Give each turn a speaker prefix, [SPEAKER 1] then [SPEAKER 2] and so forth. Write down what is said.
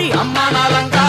[SPEAKER 1] மாறி
[SPEAKER 2] அம்மா நலங்க